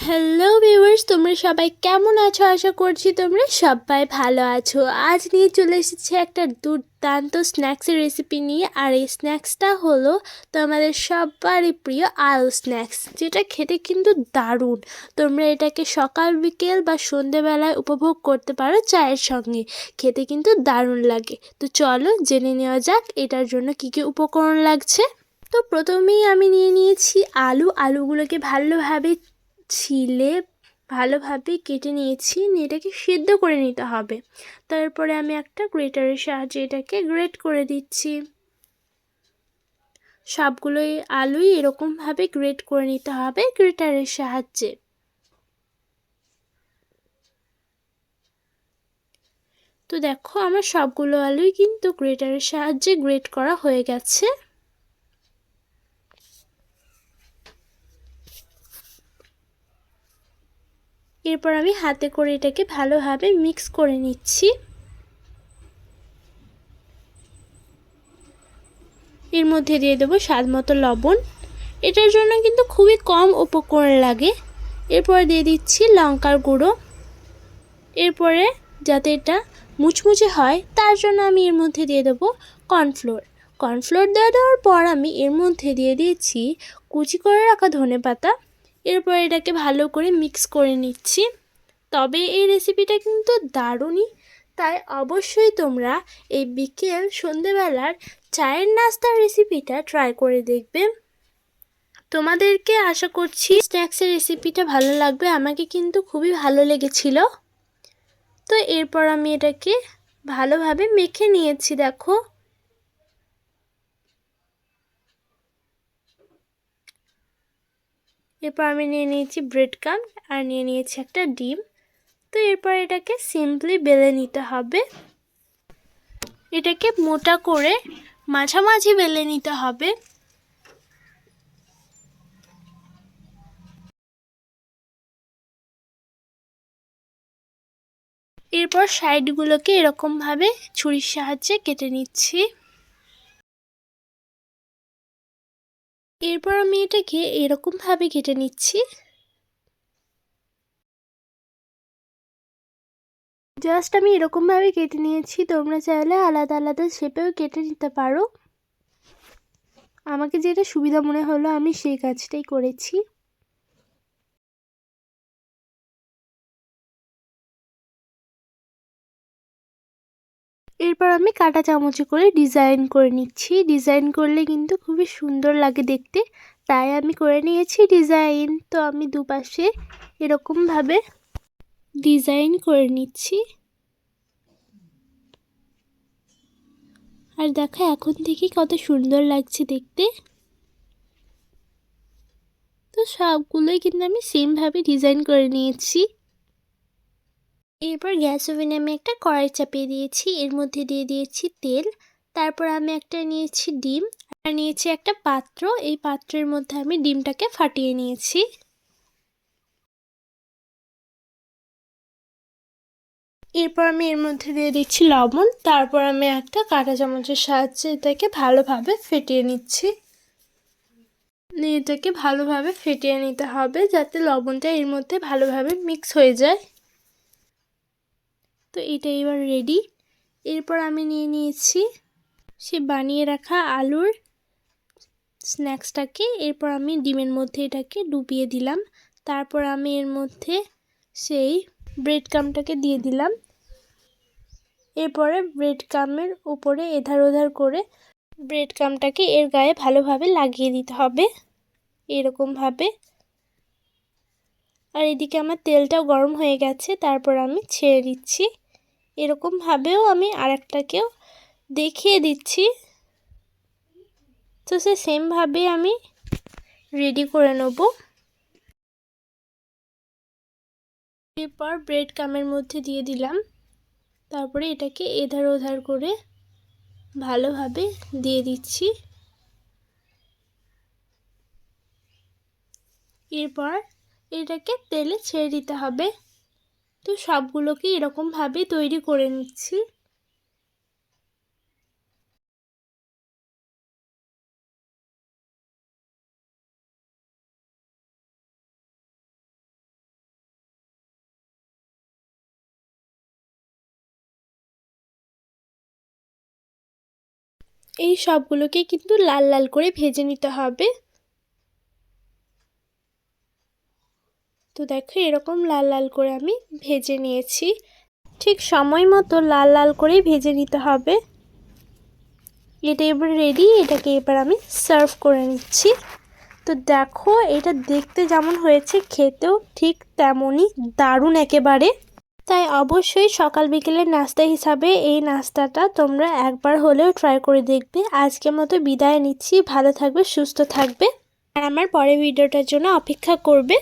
Hello viewers তোমরা সবাই কেমন আছো? আশা করছি তোমরা সবাই ভালো আছো। আজ নিয়ে চলে এসেছি একটা দুর্দান্ত স্ন্যাক্সের রেসিপি নিয়ে। আর এই স্ন্যাক্সটা হলো তোমাদের সবারই প্রিয় আলু স্ন্যাক্স যেটা খেতে কিন্তু দারুণ। তোমরা এটাকে সকাল, বিকেল বা সন্ধেবেলায় উপভোগ করতে পারো চায়ের সঙ্গে। খেতে কিন্তু দারুণ লাগে। তো চলো জেনে নেওয়া যাক এটার জন্য কী কী উপকরণ লাগছে। তো প্রথমেই আমি নিয়ে নিয়েছি আলু। আলুগুলোকে ভালোভাবে ছিলে ভালোভাবে কেটে নিয়েছি, নিয়ে এটাকে সিদ্ধ করে নিতে হবে। তারপরে আমি একটা গ্রেটারের সাহায্যে এটাকে গ্রেট করে দিচ্ছি। সবগুলোই আলুই এরকমভাবে গ্রেট করে নিতে হবে গ্রেটারের সাহায্যে। তো দেখো, আমার সবগুলো আলুই কিন্তু গ্রেটারের সাহায্যে গ্রেট করা হয়ে গেছে। এরপর আমি হাতে করে এটাকে ভালোভাবে মিক্স করে নিচ্ছি। এর মধ্যে দিয়ে দেবো স্বাদ মতো লবণ। এটার জন্য কিন্তু খুবই কম উপকরণ লাগে। এরপর দিয়ে দিচ্ছি লঙ্কার গুঁড়ো। এরপরে যাতে এটা মুচমুচে হয়, তার জন্য আমি এর মধ্যে দিয়ে দেবো কর্নফ্লোর। কর্নফ্লোর দেওয়া দেওয়ার পর আমি এর মধ্যে দিয়ে দিয়েছি কুচি করে রাখা ধনে পাতা এরপর এটাকে ভালো করে মিক্স করে নিচ্ছি। তবে এই রেসিপিটা কিন্তু দারুণই। তাই অবশ্যই তোমরা এই বিকেল সন্ধেবেলার চায়ের নাস্তার রেসিপিটা ট্রাই করে দেখবে। তোমাদেরকে আশা করছি স্ন্যাক্সের রেসিপিটা ভালো লাগবে। আমাকে কিন্তু খুবই ভালো লেগেছিল। তো এরপর আমি এটাকে ভালোভাবে মেখে নিয়েছি, দেখো। এরপর আমি নিয়ে নিয়েছি ব্রেড কাম আর নিয়ে নিয়েছি একটা ডিম। তো এরপর এটাকে সিম্পলি বেলে নিতে হবে। এটাকে মোটা করে মাঝামাঝি বেলে নিতে হবে। এরপর সাইডগুলোকে এরকমভাবে ছুরির সাহায্যে কেটে নিচ্ছি। এরপর আমি এটাকে এরকমভাবে কেটে নিচ্ছি। জাস্ট আমি এরকমভাবে কেটে নিয়েছি, তোমরা চাইলে আলাদা আলাদা শেপেও কেটে নিতে পারো। আমাকে যেটা সুবিধা মনে হলো আমি সেই কাজটাই করেছি। এরপর আমি কাটা চামচে করে ডিজাইন করে নিচ্ছি। ডিজাইন করলে কিন্তু খুবই সুন্দর লাগে দেখতে। তাই আমি করে নিয়েছি ডিজাইন তো আমি দুপাশে এরকমভাবে ডিজাইন করে নিচ্ছি। আর দেখো এখন থেকে কত সুন্দর লাগছে দেখতে। তো সবগুলোই কিন্তু আমি সেমভাবে ডিজাইন করে নিয়েছি। এরপর গ্যাস ওভেনে আমি একটা কড়াই চাপিয়ে দিয়েছি। এর মধ্যে দিয়ে দিয়েছি তেল। তারপর আমি একটা নিয়েছি ডিম। আর নিয়েছি একটা পাত্র। এই পাত্রের মধ্যে আমি ডিমটাকে ফাটিয়ে নিয়েছি। এরপর আমি এর মধ্যে দিয়ে দিচ্ছি লবণ। তারপর আমি একটা কাঁটা চামচের সাহায্যে এটাকে ভালোভাবে ফেটিয়ে নিচ্ছি। এটাকে ভালোভাবে ফেটিয়ে নিতে হবে যাতে লবণটা এর মধ্যে ভালোভাবে মিক্স হয়ে যায়। তো এটা এবার রেডি এরপর আমি নিয়ে নিয়েছি, সে বানিয়ে রাখা আলুর স্ন্যাক্সটাকে এরপর আমি ডিমের মধ্যে এটাকে ডুবিয়ে দিলাম। তারপর আমি এর মধ্যে সেই ব্রেড কামটাকে দিয়ে দিলাম। এরপরে ব্রেড কামের উপরে এধার ওধার করে ব্রেড কামটাকে এর গায়ে ভালোভাবে লাগিয়ে দিতে হবে, এরকমভাবে। আর এদিকে আমার তেলটাও গরম হয়ে গেছে, তারপর আমি ছেড়ে দিচ্ছি। এরকমভাবেও আমি আরেকটাকেও দেখিয়ে দিচ্ছি। তো সে সেমভাবে আমি রেডি করে নেব। এরপর ব্রেড কামের মধ্যে দিয়ে দিলাম। তারপরে এটাকে এধার ওধার করে ভালোভাবে দিয়ে দিচ্ছি। এরপর এটাকে তেলে ছেড়ে দিতে হবে। তো সবগুলোকে এরকমভাবে তৈরি করে নিচ্ছি। এই সবগুলোকে কিন্তু লাল লাল করে ভেজে নিতে হবে। তো দেখো এরকম লাল লাল করে আমি ভেজে নিয়েছি। ঠিক সময় মতো লাল লাল করে ভেজে নিতে হবে। এটা এবার রেডি এটাকে এবার আমি সার্ভ করে নিচ্ছি। তো দেখো এটা দেখতে যেমন হয়েছে, খেতেও ঠিক তেমনই দারুণ একেবারে। তাই অবশ্যই সকাল বিকেলের নাস্তা হিসাবে এই নাস্তাটা তোমরা একবার হলেও ট্রাই করে দেখবে। আজকের মতো বিদায় নিচ্ছি, ভালো থাকবে, সুস্থ থাকবে। আর আমার পরের ভিডিওটার জন্য অপেক্ষা করবে।